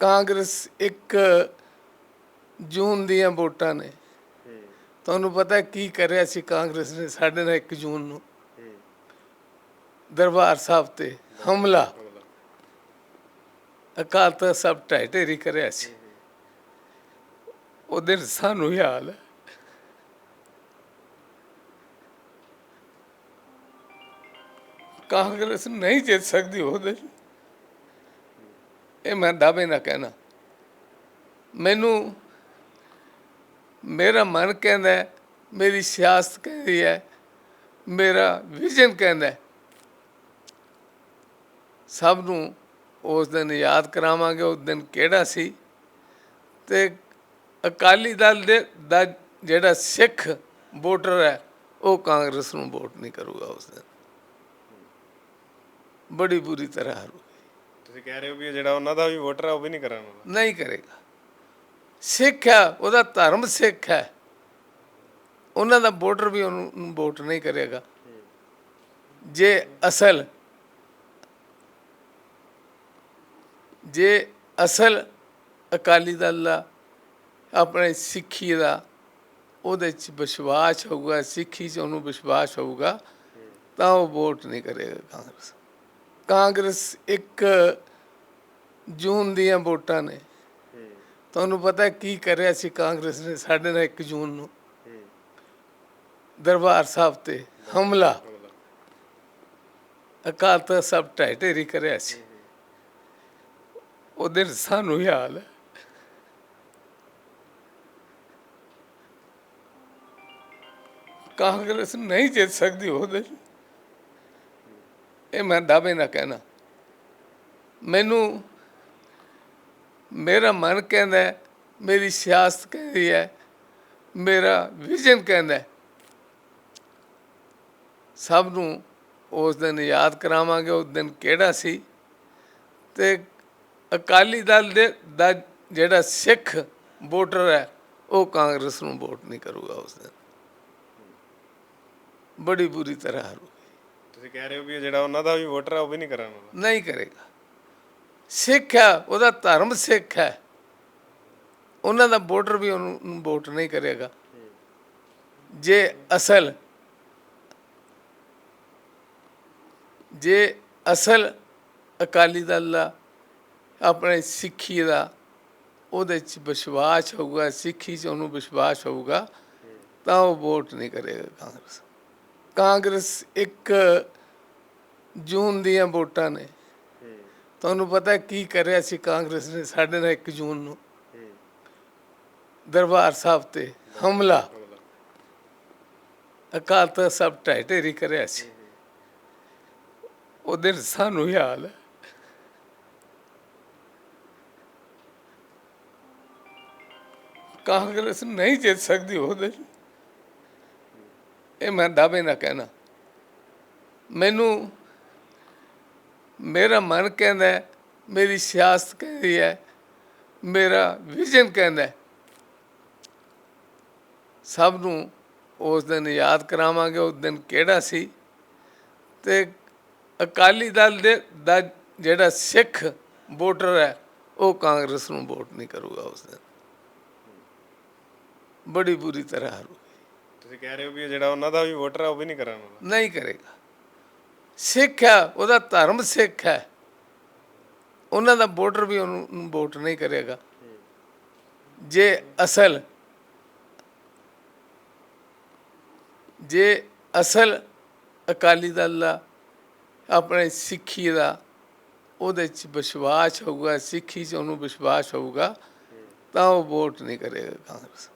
ਕਾਂਗਰਸ ਇੱਕ ਜੂਨ ਦੀਆਂ ਵੋਟਾਂ ਨੇ। ਤੁਹਾਨੂੰ ਪਤਾ ਕੀ ਕਰਿਆ ਸੀ ਕਾਂਗਰਸ ਨੇ ਸਾਡੇ ਨਾਲ 1 ਜੂਨ ਨੂੰ? ਦਰਬਾਰ ਸਾਹਿਬ ਤੇ ਹਮਲਾ। ਅਕਾਲ ਤਖਤ ਸਭ ਢਹਿ ਢੇਰੀ ਕਰਿਆ ਸੀ। ਉਹ ਦਿਨ ਸਾਨੂੰ ਯਾਦ ਹੈ। ਕਾਂਗਰਸ ਨਹੀਂ ਜਿੱਤ ਸਕਦੀ ਉਹ ਦਿਨ। ਇਹ ਮੈਂ ਦਾਅਵੇ ਨਾ ਕਹਿਣਾ। ਮੈਨੂੰ, ਮੇਰਾ ਮਨ ਕਹਿੰਦਾ ਮੇਰੀ ਸਿਆਸਤ ਕਹਿੰਦੀ ਹੈ, ਮੇਰਾ ਵਿਜ਼ਨ ਕਹਿੰਦਾ ਸਭ ਨੂੰ ਉਸ ਦਿਨ ਯਾਦ ਕਰਾਵਾਂਗੇ, ਉਸ ਦਿਨ ਕਿਹੜਾ ਸੀ? ਤੇ ਅਕਾਲੀ ਦਲ ਦੇ, ਦਾ ਜਿਹੜਾ ਸਿੱਖ ਵੋਟਰ ਹੈ, ਉਹ ਕਾਂਗਰਸ ਨੂੰ ਵੋਟ ਨਹੀਂ ਕਰੂਗਾ ਉਸ ਦਿਨ। ਬੜੀ ਬੁਰੀ ਤਰ੍ਹਾਂ ਹਾਰੂ। ਤੁਸੀਂ ਕਹਿ ਰਹੇ ਹੋ ਵੀ ਜਿਹੜਾ ਉਹਨਾਂ ਦਾ ਵੀ ਵੋਟਰ ਆ, ਉਹ ਵੀ ਨਹੀਂ ਕਰਾਂਗਾ ਨਹੀਂ ਕਰੇਗਾ। ਸਿੱਖ ਹੈ, ਉਹਦਾ ਧਰਮ ਸਿੱਖ ਹੈ। ਉਹਨਾਂ ਦਾ ਵੋਟਰ ਵੀ ਉਹਨੂੰ ਵੋਟ ਨਹੀਂ ਕਰੇਗਾ। ਜੇ ਅਸਲ ਜੇ ਅਸਲ ਅਕਾਲੀ ਦਲ ਦਾ, ਆਪਣੇ ਸਿੱਖੀ ਦਾ, ਉਹਦੇ ਚ ਵਿਸ਼ਵਾਸ ਹੋਊਗਾ, ਸਿੱਖੀ ਚ ਉਹਨੂੰ ਵਿਸ਼ਵਾਸ ਹੋਊਗਾ, ਤਾਂ ਉਹ ਵੋਟ ਨਹੀਂ ਕਰੇਗਾ ਕਾਂਗਰਸ। ਕਾਂਗਰਸ ਇੱਕ ਜੂਨ ਦੀਆਂ ਵੋਟਾਂ ਨੇ। ਤੁਹਾਨੂੰ ਪਤਾ ਕੀ ਕਰਿਆ ਸੀ ਕਾਂਗਰਸ ਨੇ ਸਾਡੇ ਨਾਲ 1 ਜੂਨ ਨੂੰ? ਦਰਬਾਰ ਸਾਹਿਬ ਤੇ ਹਮਲਾ। ਅਕਾਲ ਤਖਤ ਸਭ ਢਹਿ ਢੇਰੀ ਕਰਿਆ ਸੀ। ਉਹ ਦਿਨ ਸਾਨੂੰ ਹਾਲ ਹੈ। ਕਾਂਗਰਸ ਨਹੀਂ ਜਿੱਤ ਸਕਦੀ ਉਹ ਦਿਨ। ਇਹ ਮੈਂ ਦਾਅਵੇ ਨਾ ਕਹਿਣਾ। ਮੈਨੂੰ, ਮੇਰਾ ਮਨ ਕਹਿੰਦਾ ਮੇਰੀ ਸਿਆਸਤ ਕਹਿੰਦੀ ਹੈ, ਮੇਰਾ ਵਿਜ਼ਨ ਕਹਿੰਦਾ ਸਭ ਨੂੰ ਉਸ ਦਿਨ ਯਾਦ ਕਰਾਵਾਂਗੇ, ਉਸ ਦਿਨ ਕਿਹੜਾ ਸੀ? ਤੇ ਅਕਾਲੀ ਦਲ ਦੇ, ਦਾ ਜਿਹੜਾ ਸਿੱਖ ਵੋਟਰ ਹੈ, ਉਹ ਕਾਂਗਰਸ ਨੂੰ ਵੋਟ ਨਹੀਂ ਕਰੂਗਾ ਉਸ ਦਿਨ। ਬੜੀ ਬੁਰੀ ਤਰ੍ਹਾਂ ਹਾਰੂ ਤੁਸੀਂ ਕਹਿ ਰਹੇ ਹੋ ਵੀ ਜਿਹੜਾ ਉਹਨਾਂ ਦਾ ਵੀ ਵੋਟਰ ਆ, ਉਹ ਵੀ ਨਹੀਂ ਕਰਾਂਗਾ ਨਹੀਂ ਕਰੇਗਾ। ਸਿੱਖ ਹੈ, ਉਹਦਾ ਧਰਮ ਸਿੱਖ ਹੈ। ਉਹਨਾਂ ਦਾ ਵੋਟਰ ਵੀ ਉਹਨੂੰ ਵੋਟ ਨਹੀਂ ਕਰੇਗਾ। ਜੇ ਅਸਲ ਜੇ ਅਸਲ ਅਕਾਲੀ ਦਲ ਦਾ, ਆਪਣੇ ਸਿੱਖੀ ਦਾ, ਉਹਦੇ ਚ ਵਿਸ਼ਵਾਸ ਹੋਊਗਾ, ਸਿੱਖੀ ਚ ਉਹਨੂੰ ਵਿਸ਼ਵਾਸ ਹੋਊਗਾ, ਤਾਂ ਉਹ ਵੋਟ ਨਹੀਂ ਕਰੇਗਾ ਕਾਂਗਰਸ। ਕਾਂਗਰਸ ਇੱਕ ਜੂਨ ਦੀਆਂ ਵੋਟਾਂ ਨੇ। ਤੁਹਾਨੂੰ ਪਤਾ ਕੀ ਕਰਿਆ ਸੀ ਕਾਂਗਰਸ ਨੇ ਸਾਡੇ ਨਾਲ 1 ਜੂਨ ਨੂੰ? ਦਰਬਾਰ ਸਾਹਿਬ ਤੇ ਹਮਲਾ। ਅਕਾਲ ਤਖਤ ਸਭ ਢਾਈ ਢੇਰੀ ਕਰਿਆ ਸੀ। ਉਹ ਦਿਨ ਸਾਨੂੰ ਯਾਦ ਹੈ। ਕਾਂਗਰਸ ਨਹੀਂ ਜਿੱਤ ਸਕਦੀ ਉਹ ਦਿਨ। ਇਹ ਮੈਂ ਦਾਅਵੇ ਨਾ ਕਹਿਣਾ। ਮੈਨੂੰ, ਮੇਰਾ ਮਨ ਕਹਿੰਦਾ ਮੇਰੀ ਸਿਆਸਤ ਕਹਿੰਦੀ ਹੈ, ਮੇਰਾ ਵਿਜ਼ਨ ਕਹਿੰਦਾ ਸਭ ਨੂੰ ਉਸ ਦਿਨ ਯਾਦ ਕਰਾਵਾਂਗੇ, ਉਸ ਦਿਨ ਕਿਹੜਾ ਸੀ। ਤੇ ਅਕਾਲੀ ਦਲ ਦੇ, ਦਾ ਜਿਹੜਾ ਸਿੱਖ ਵੋਟਰ ਹੈ, ਉਹ ਕਾਂਗਰਸ ਨੂੰ ਵੋਟ ਨਹੀਂ ਕਰੂਗਾ ਉਸ ਦਿਨ। ਬੜੀ ਬੁਰੀ ਤਰ੍ਹਾਂ ਹਾਰੂ ਤੁਸੀਂ ਕਹਿ ਰਹੇ ਹੋ ਵੀ ਜਿਹੜਾ ਉਹਨਾਂ ਦਾ ਵੀ ਵੋਟਰ ਆ, ਉਹ ਵੀ ਨਹੀਂ ਕਰਾਂਗਾ ਨਹੀਂ ਕਰੇਗਾ। ਸਿੱਖ ਹੈ, ਉਹਦਾ ਧਰਮ ਸਿੱਖ ਹੈ। ਉਹਨਾਂ ਦਾ ਵੋਟਰ ਵੀ ਉਹਨੂੰ ਵੋਟ ਨਹੀਂ ਕਰੇਗਾ। ਜੇ ਅਸਲ ਜੇ ਅਸਲ ਅਕਾਲੀ ਦਲ ਦਾ, ਆਪਣੇ ਸਿੱਖੀ ਦਾ, ਉਹਦੇ ਚ ਵਿਸ਼ਵਾਸ ਹੋਊਗਾ, ਸਿੱਖੀ ਚ ਉਹਨੂੰ ਵਿਸ਼ਵਾਸ ਹੋਊਗਾ, ਤਾਂ ਉਹ ਵੋਟ ਨਹੀਂ ਕਰੇਗਾ ਕਾਂਗਰਸ।